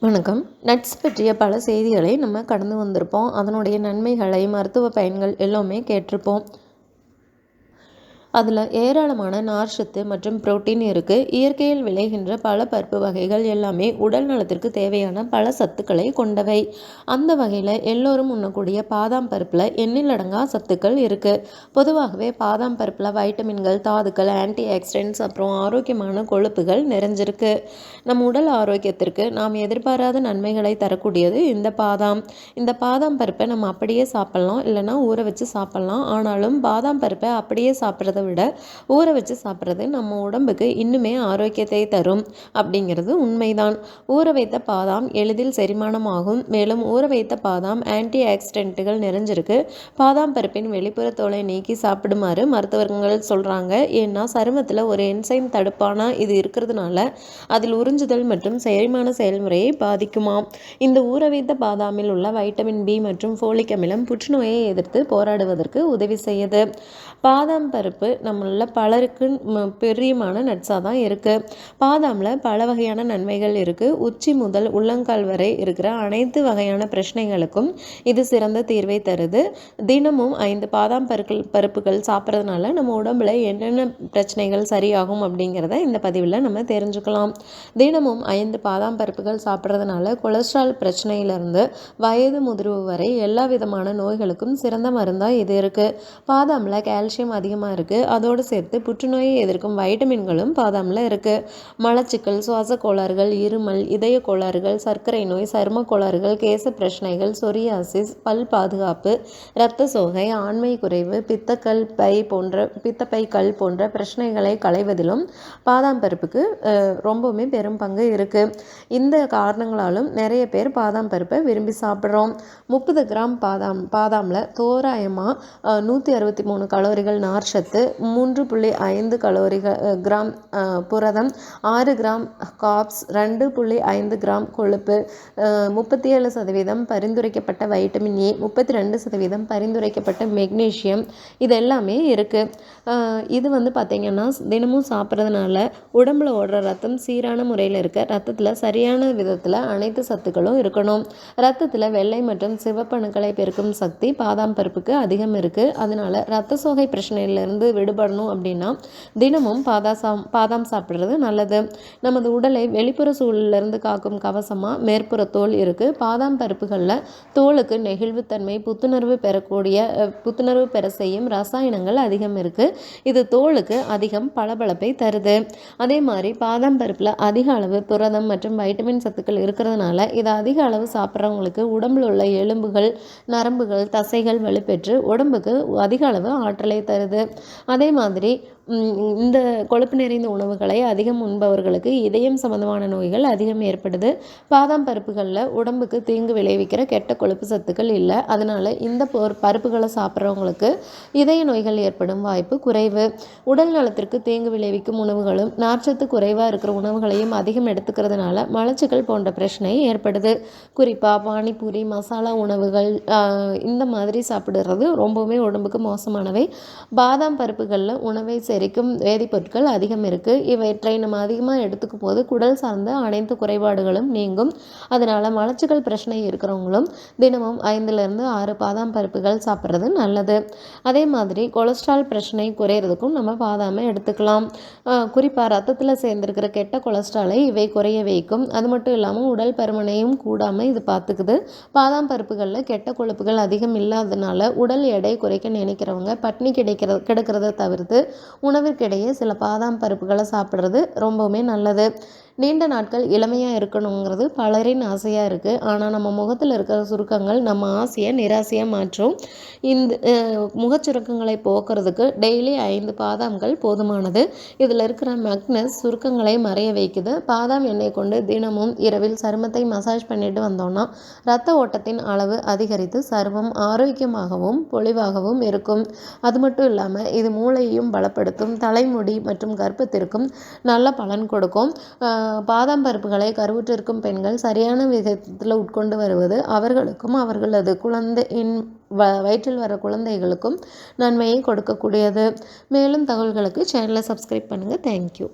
வணக்கம். நட்ஸ் பற்றிய பல செய்திகளை நம்ம கடந்து வந்திருப்போம். அதனுடைய நன்மைகளை மருத்துவ பயன்கள் எல்லாமே கேட்டிருப்போம். அதில் ஏராளமான நார்ச்சத்து மற்றும் புரோட்டீன் இருக்குது இயற்கையில் விளைகின்ற பல பருப்பு வகைகள் எல்லாமே உடல் நலத்திற்கு தேவையான பல சத்துக்களை கொண்டவை. அந்த வகையில் எல்லோரும் உண்ணக்கூடிய பாதாம் பருப்பில் எண்ணிலடங்கா சத்துக்கள் இருக்குது பொதுவாகவே பாதாம் பருப்பில் வைட்டமின்கள் தாதுக்கள் ஆன்டி ஆக்சிடென்ட்ஸ் அப்புறம் ஆரோக்கியமான கொழுப்புகள் நிறைஞ்சிருக்கு. நம் உடல் ஆரோக்கியத்திற்கு நாம் எதிர்பாராத நன்மைகளை தரக்கூடியது இந்த பாதாம். இந்த பாதாம் பருப்பை நம்ம அப்படியே சாப்பிட்லாம் இல்லைனா ஊற வச்சு சாப்பிட்லாம். ஆனாலும் பாதாம் பருப்பை அப்படியே சாப்பிட்றத விட ஊற வச்சு சாப்பிட்றது நம்ம உடம்புக்கு இன்னுமே ஆரோக்கியத்தை தரும் அப்படிங்கிறது உண்மைதான். ஊற வைத்த பாதாம் எளிதில் செரிமானமாகும். மேலும் ஊற வைத்த பாதாம் ஆன்டி ஆக்சிடென்ட்டுகள் நிறைஞ்சிருக்கு. பாதாம் பருப்பின் வெளிப்புற தோலை நீக்கி சாப்பிடுமாறு மருத்துவர்கள் சொல்கிறாங்க ஏன்னா சருமத்தில் ஒரு என்சைம் தடுப்பான இது இருக்கிறதுனால அதில் உறிஞ்சுதல் மற்றும் செரிமான செயல்முறையை பாதிக்குமாம். இந்த ஊற வைத்த பாதாமில் உள்ள வைட்டமின் பி மற்றும் ஃபோலிக் அமிலம் புற்றுநோயை எதிர்த்து போராடுவதற்கு உதவி செய்யுது. பாதாம் பருப்பு நம்மள பலருக்கு பெரியமான நட்ஸாக தான் இருக்குது பாதாமில் பல வகையான நன்மைகள் இருக்குது உச்சி முதல் உள்ளங்கால் வரை இருக்கிற அனைத்து வகையான பிரச்சனைகளுக்கும் இது சிறந்த தீர்வை தருது. தினமும் ஐந்து பாதாம் பருக்கள் பருப்புகள் சாப்பிட்றதுனால நம்ம உடம்புல என்னென்ன பிரச்சனைகள் சரியாகும் அப்படிங்கிறத இந்த பதிவில் நம்ம தெரிஞ்சுக்கலாம். தினமும் ஐந்து பாதாம் பருப்புகள் சாப்பிட்றதுனால கொலஸ்ட்ரால் பிரச்சனையிலிருந்து வயது முதிர்வு வரை எல்லா விதமான நோய்களுக்கும் சிறந்த மருந்தாக இது இருக்குது பாதாமில் கால்சியம் அதிகமாக இருக்குது அதோடு சேர்த்து புற்றுநோயை எதிர்க்கும் வைட்டமின்களும் பாதாமில் இருக்குது மலச்சிக்கல் சுவாச கோளாறுகள் இருமல் இதய கோளாறுகள் சர்க்கரை நோய் சரும கோளாறுகள் கேச பிரச்சனைகள் சொரியாசிஸ் பல் பாதுகாப்பு இரத்த சோகை ஆண்மை குறைவு பித்தக்கல் பை போன்ற பித்தப்பை கல் போன்ற பிரச்சனைகளை களைவதிலும் பாதாம் பருப்புக்கு ரொம்பவுமே பெரும் பங்கு இருக்குது இந்த காரணங்களாலும் நிறைய பேர் பாதாம் பருப்பை விரும்பி சாப்பிட்றோம். முப்பது கிராம் பாதாம் பாதாமில் தோராயமாக நூற்றி அறுபத்தி மூணு கலோரிகள் நார்ச்சத்து மூன்று புள்ளி ஐந்து கலோரிகள் கிராம் புரதம் ஆறு கிராம் காப்ஸ் ரெண்டு புள்ளி ஐந்து கிராம் கொழுப்பு முப்பத்தி ஏழு சதவீதம் பரிந்துரைக்கப்பட்ட வைட்டமின் ஏ முப்பத்தி ரெண்டு சதவீதம் பரிந்துரைக்கப்பட்ட மெக்னீஷியம் இது எல்லாமே இருக்குது இது வந்து பார்த்திங்கன்னா தினமும் சாப்பிட்றதுனால உடம்புல ஓடுற ரத்தம் சீரான முறையில் இருக்க ரத்தத்தில் சரியான விதத்தில் அனைத்து சத்துக்களும் இருக்கணும். ரத்தத்தில் வெள்ளை மற்றும் சிவப்பணுக்களை பெருக்கும் சக்தி பாதாம் பருப்புக்கு அதிகம் இருக்குது அதனால் ரத்த சோகை பிரச்சனையிலேருந்து விடுபடணும் அப்படின்னா தினமும் பாதாசம் சா பாதாம் சாப்பிட்றது நல்லது. நமது உடலை வெளிப்புற சூழலிருந்து காக்கும் கவசமாக மேற்புற தோல் இருக்குது பாதாம் பருப்புகளில் தோலுக்கு நெகிழ்வுத்தன்மை புத்துணர்வு பெறக்கூடிய புத்துணர்வு பெற செய்யும் ரசாயனங்கள் அதிகம் இருக்குது இது தோலுக்கு அதிகம் பளபளப்பை தருது. அதே மாதிரி பாதாம் பருப்பில் அதிக அளவு புரதம் மற்றும் வைட்டமின் சத்துக்கள் இருக்கிறதுனால இதை அதிக அளவு சாப்பிட்றவங்களுக்கு உடம்பில் உள்ள எலும்புகள் நரம்புகள் தசைகள் வலுப்பெற்று உடம்புக்கு அதிக அளவு ஆற்றலை தருது. அதே மாதிரி இந்த கொழுப்பு நிறைந்த உணவுகளை அதிகம் உண்பவர்களுக்கு இதயம் சம்மந்தமான நோய்கள் அதிகம் ஏற்படுது. பாதாம் பருப்புகளில் உடம்புக்கு தீங்கு விளைவிக்கிற கெட்ட கொழுப்பு சத்துக்கள் இல்லை. அதனால் இந்த பருப்புகளை சாப்பிட்றவங்களுக்கு இதய நோய்கள் ஏற்படும் வாய்ப்பு குறைவு. உடல் நலத்திற்கு தீங்கு விளைவிக்கும் உணவுகளும் நார்ச்சத்து குறைவாக இருக்கிற உணவுகளையும் அதிகம் எடுத்துக்கிறதுனால மலச்சிக்கல் போன்ற பிரச்சனை ஏற்படுது. குறிப்பாக பானிபூரி மசாலா உணவுகள் இந்த மாதிரி சாப்பிடுறது ரொம்பவுமே உடம்புக்கு மோசமானவை. பாதாம் பருப்புகளில் உணவை எரிக்கும் வேதிப்பொருட்கள் அதிகம் இருக்குது இவற்றை நம்ம அதிகமாக எடுத்துக்கும் போது குடல் சார்ந்த அனைத்து குறைபாடுகளும் நீங்கும். அதனால் மலச்சிக்கல் பிரச்சனை இருக்கிறவங்களும் தினமும் ஐந்துலேருந்து ஆறு பாதாம் பருப்புகள் சாப்பிட்றது நல்லது. அதே மாதிரி கொலஸ்ட்ரால் பிரச்சனை குறையிறதுக்கும் நம்ம பாதாமை எடுத்துக்கலாம். குறிப்பாக ரத்தத்தில் சேர்ந்துருக்கிற கெட்ட கொலஸ்ட்ராலை இவை குறைய வைக்கும். அது மட்டும் இல்லாமல் உடல் பருமனையும் கூடாமல் இது பார்த்துக்குது பாதாம் பருப்புகளில் கெட்ட கொழுப்புகள் அதிகம் இல்லாததுனால உடல் எடை குறைக்க நினைக்கிறவங்க பட்னி கிடைக்கிற கிடக்கிறத தவிர்த்து உணவிற்கிடையே சில பாதாம் பருப்புகளை சாப்பிட்றது ரொம்பவுமே நல்லது. நீண்ட நாட்கள் இளமையாக இருக்கணுங்கிறது பலரின் ஆசையாக இருக்குது ஆனால் நம்ம முகத்தில் இருக்கிற சுருக்கங்கள் நம்ம ஆசையை நிராசையாக மாற்றும். இந்த முகச்சுருக்கங்களை போக்குறதுக்கு டெய்லி ஐந்து பாதாம்கள் போதுமானது. இதில் இருக்கிற மக்னஸ் சுருக்கங்களை மறைய வைக்குது. பாதாம் எண்ணெய் கொண்டு தினமும் இரவில் சருமத்தை மசாஜ் பண்ணிட்டு வந்தோம்னா ரத்த ஓட்டத்தின் அளவு அதிகரித்து சருமம் ஆரோக்கியமாகவும் பொலிவாகவும் இருக்கும். அது மட்டும் இல்லாமல் இது மூளையையும் பலப்படுத்தும் தலைமுடி மற்றும் கர்ப்பத்திற்கும் நல்ல பலன் கொடுக்கும். பாதாம் பருப்புகளை கருவுற்றிருக்கும் பெண்கள் சரியான விதத்தில் உட்கொண்டு வருவது அவர்களுக்கும் அவர்களது குழந்தையின் வ வயிற்றில் வர குழந்தைகளுக்கும் நன்மையை கொடுக்கக்கூடியது. மேலும் தகவல்களுக்கு சேனலை சப்ஸ்கிரைப் பண்ணுங்கள் தேங்க்யூ